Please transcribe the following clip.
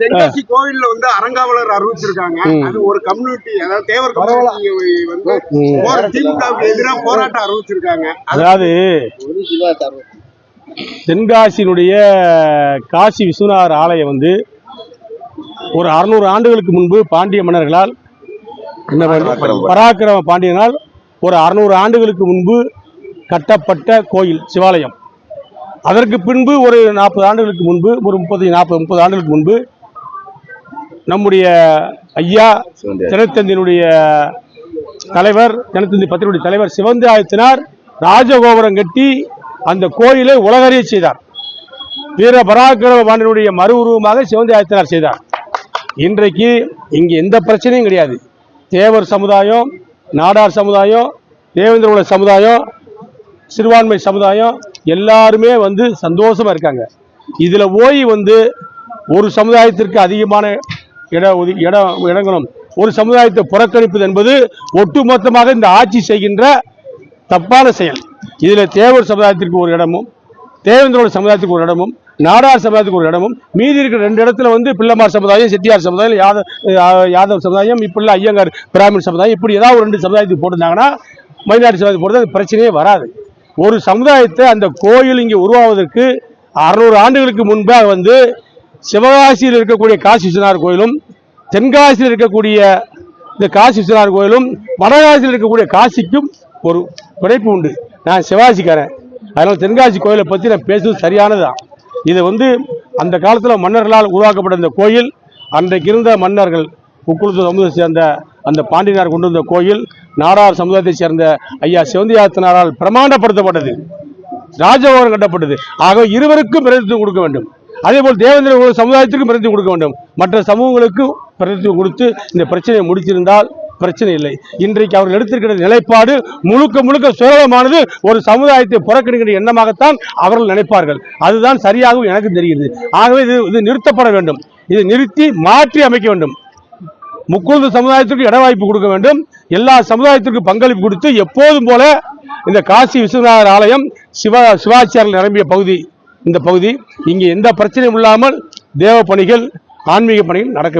தென்காசி கோவில்ல வந்து அறங்காவலர் அறிவிச்சிருக்காங்க. அது ஒரு கம்யூனிட்டி அதாவது தேவர் கம்யூனிட்டி வந்து திமுகவுக்கு எதிராக போராட்டம் அறிவிச்சிருக்காங்க. அதாவது தென்காசியினுடைய காசி விஸ்வநாதர் ஆலயம் வந்து ஒரு அறுநூறு ஆண்டுகளுக்கு முன்பு பாண்டிய மன்னர்களால் பராக்கிரம பாண்டியனால் ஒரு அறுநூறு ஆண்டுகளுக்கு முன்பு கட்டப்பட்ட கோயில் சிவாலயம். அதற்கு பின்பு ஒரு நாற்பது ஆண்டுகளுக்கு முன்பு ஒரு முப்பது நாற்பது முப்பது ஆண்டுகளுக்கு முன்பு நம்முடைய ஐயா தினத்தந்தியினுடைய தலைவர் தினத்தந்தி பத்திரிகையுடைய தலைவர் சிவந்தி ஆயத்தினார் ராஜகோபுரம் கட்டி அந்த கோயிலை உலகறிய செய்தார். வீர பராக்கிரம பாண்டியனுடைய மறு உருவமாக சிவந்தி ஆயத்தினார் செய்தார். இன்றைக்கு இங்கே எந்த பிரச்சனையும் கிடையாது. தேவர் சமுதாயம் நாடார் சமுதாயம் தேவேந்திர குல சமுதாயம் சிறுபான்மை சமுதாயம் எல்லாருமே வந்து சந்தோஷமா இருக்காங்க. இதுல போய் வந்து ஒரு சமுதாயத்திற்கு அதிகமான இட ஒதி இடம் இடங்களும் ஒரு சமுதாயத்தை புறக்கணிப்பது என்பது ஒட்டுமொத்தமாக இந்த ஆட்சி செய்கின்ற தப்பான செயல். இதில் தேவர் சமுதாயத்திற்கு ஒரு இடமும் தேவேந்திரோட சமுதாயத்துக்கு ஒரு இடமும் நாடார் சமுதாயத்துக்கு ஒரு இடமும் மீதி இருக்கிற ரெண்டு இடத்துல வந்து பிள்ளைமார் சமுதாயம் செட்டியார் சமுதாயம் யாதவ் யாதவ் சமுதாயம் இப்படிலாம் ஐயங்கார் பிராமின் சமுதாயம் இப்படி ஏதாவது ஒரு ரெண்டு சமுதாயத்துக்கு போட்டிருந்தாங்கன்னா மைனாரிட்டி சமுதாயம் போடுறது அது பிரச்சனையே வராது. ஒரு சமுதாயத்தை அந்த கோயில் இங்கே உருவாவதற்கு அறுநூறு ஆண்டுகளுக்கு முன்பாக வந்து சிவகாசியில் இருக்கக்கூடிய காசி விஸ்வநாதர் கோயிலும் தென்காசியில் இருக்கக்கூடிய இந்த காசி விஸ்வநாதர் கோயிலும் வடகாசியில் இருக்கக்கூடிய காசிக்கும் ஒரு குறைப்பு உண்டு. நான் சிவாசிக்காரன் அதனால் தென்காசி கோயிலை பற்றி நான் பேசுவது சரியானதுதான். இது வந்து அந்த காலத்தில் மன்னர்களால் உருவாக்கப்பட்ட இந்த கோயில் அன்றைக்கு இருந்த மன்னர்கள் உக்குளத்து சமூகத்தை சேர்ந்த அந்த பாண்டியனார் கொண்டு வந்த கோயில் நாடார் சமுதாயத்தை சேர்ந்த ஐயா சிவந்தியாத்தனாரால் பிரமாண்டப்படுத்தப்பட்டது. ராஜபவனம் கட்டப்பட்டது. ஆக இருவருக்கும் பிரதித்துவம் கொடுக்க வேண்டும். அதே போல் தேவேந்திர குல சமுதாயத்துக்கும் கொடுக்க வேண்டும். மற்ற சமூகங்களுக்கு பிரதித்துவம் கொடுத்து இந்த பிரச்சனையை முடித்திருந்தால் பிரச்சனை இல்லை. இன்றைக்கு அவர்கள் எடுத்திருக்கிற நிலைப்பாடு முழுக்க முழுக்க சுரளமானது ஒரு சமுதாயத்தை புறக்கணிக்கிற எண்ணமாகத்தான் அவர்கள் நினைப்பார்கள். அதுதான் சரியாகவும் எனக்கு தெரிகிறது. ஆகவே இது இது நிறுத்தப்பட வேண்டும். இதை நிறுத்தி மாற்றி அமைக்க வேண்டும். முக்குழுந்து சமுதாயத்திற்கு இட வாய்ப்பு கொடுக்க வேண்டும். எல்லா சமுதாயத்திற்கும் பங்களிப்பு கொடுத்து எப்போதும் போல இந்த காசி விஸ்வநாதர் ஆலயம் சிவா சிவாச்சாரியர்கள் நிரம்பிய பகுதி இந்த பகுதி இங்கே எந்த பிரச்சனையும் இல்லாமல் தேவ பணிகள் ஆன்மீக பணிகள் நடக்க